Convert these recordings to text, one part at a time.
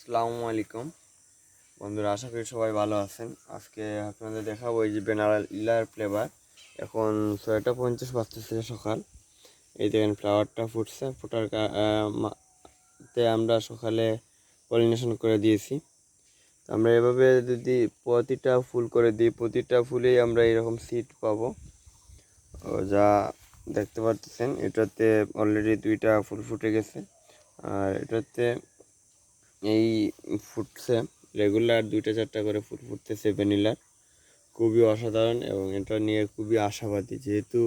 আসসালামু আলাইকুম। বন্ধুরা, আশা করি সবাই ভালো আছেন। আজকে আপনাদের দেখাবো এই যে বেনারার ফ্লেভার এখন ছয়টা পঞ্চাশ বাজতেছে সকাল। এই দেখেন ফ্লাওয়ারটা ফুটছে। ফোটার তে আমরা সকালে পলিনেশন করে দিয়েছি। আমরা এভাবে যদি প্রতিটা ফুল করে দিই, প্রতিটা ফুলেই আমরা এরকম সিট পাবো। যা দেখতে পাচ্ছেন এটাতে অলরেডি দুইটা ফুল ফুটে গেছে। আর এটাতে এই ফুটছে। রেগুলার দুইটা, চারটা করে ফুল ফুটতেছে ভ্যানিলার খুবই অসাধারণ এবং এটা নিয়ে খুবই আশাবাদী। যেহেতু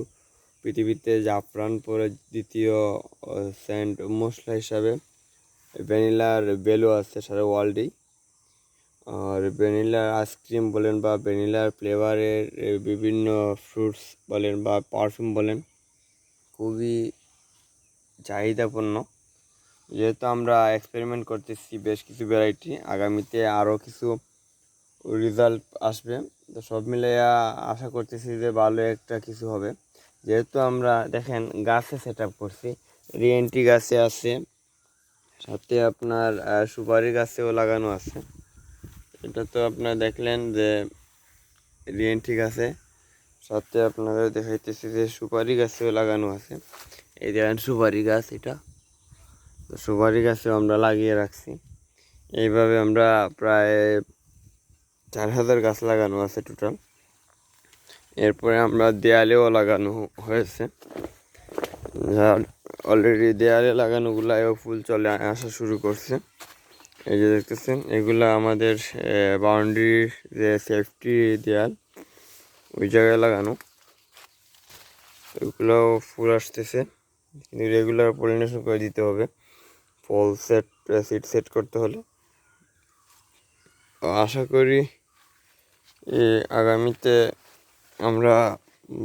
পৃথিবীতে জাফরান পরে দ্বিতীয় সেন্ট মশলা হিসাবে ভ্যানিলার ভ্যালু আছে সারা ওয়ার্ল্ডেই আর ভ্যানিলার আইসক্রিম বলেন বা ভ্যানিলার ফ্লেভারের বিভিন্ন ফ্রুটস বলেন বা পারফিউম বলেন, খুবই চাহিদাপূর্ণ। যেহেতু আমরা এক্সপেরিমেন্ট করতেছি বেশ কিছু ভ্যারাইটি আগামীতে আরও কিছু রেজাল্ট আসবে। তো সব মিলিয়ে আশা করতেছি যে ভালো একটা কিছু হবে। যেহেতু আমরা দেখেন গাছে সেট আপ করছি, রিএনটি গাছে আছে, সাথে আপনার সুপারি গাছেও লাগানো আছে। এটা তো আপনারা দেখলেন যে রিএনটি গাছে, সাথে আপনাদের দেখাইতেছি যে সুপারি গাছেও লাগানো আছে। এই দেখেন সুপারি গাছ এটা। তো সুপারি গাছে আমরা লাগিয়ে রাখছি। এইভাবে আমরা প্রায় চার হাজার গাছ লাগানো আছে টোটাল এরপরে আমরা দেয়ালেও লাগানো হয়েছে। যা অলরেডি দেয়ালে লাগানোগুলায়ও ফুল চলে আসা শুরু করছে। এই যে দেখতেছেন, এগুলা আমাদের বাউন্ডারির যে সেফটি দেয়াল, ওই জায়গায় লাগানো। ওইগুলো ফুল আসতেছে। কিন্তু রেগুলার পলিনেশন করে দিতে হবে। ফল সেট সিট সেট করতে হলে। আশা করি এ আগামীতে আমরা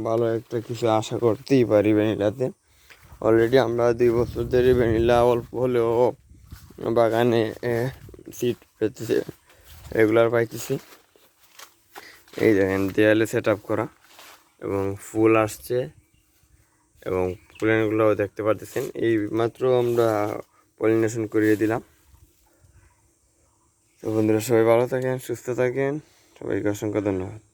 ভালো একটা কিছু আশা করতেই পারি ভ্যানিলাতে। অলরেডি আমরা দুই বছর ধরে ভ্যানিলা অল্প হলেও বাগানে সিট পেতেছে রেগুলার পাইতেছি। এই দেখেন, দেয়ালে সেট আপ করা এবং ফুল আসছে এবং প্লেনগুলোও দেখতে পারতেছেন। এই মাত্র আমরা পলিনেশন করিয়ে দিলাম। তো বন্ধুরা সবাই ভালো থাকেন সুস্থ থাকেন। সবাইকে অসংখ্য ধন্যবাদ।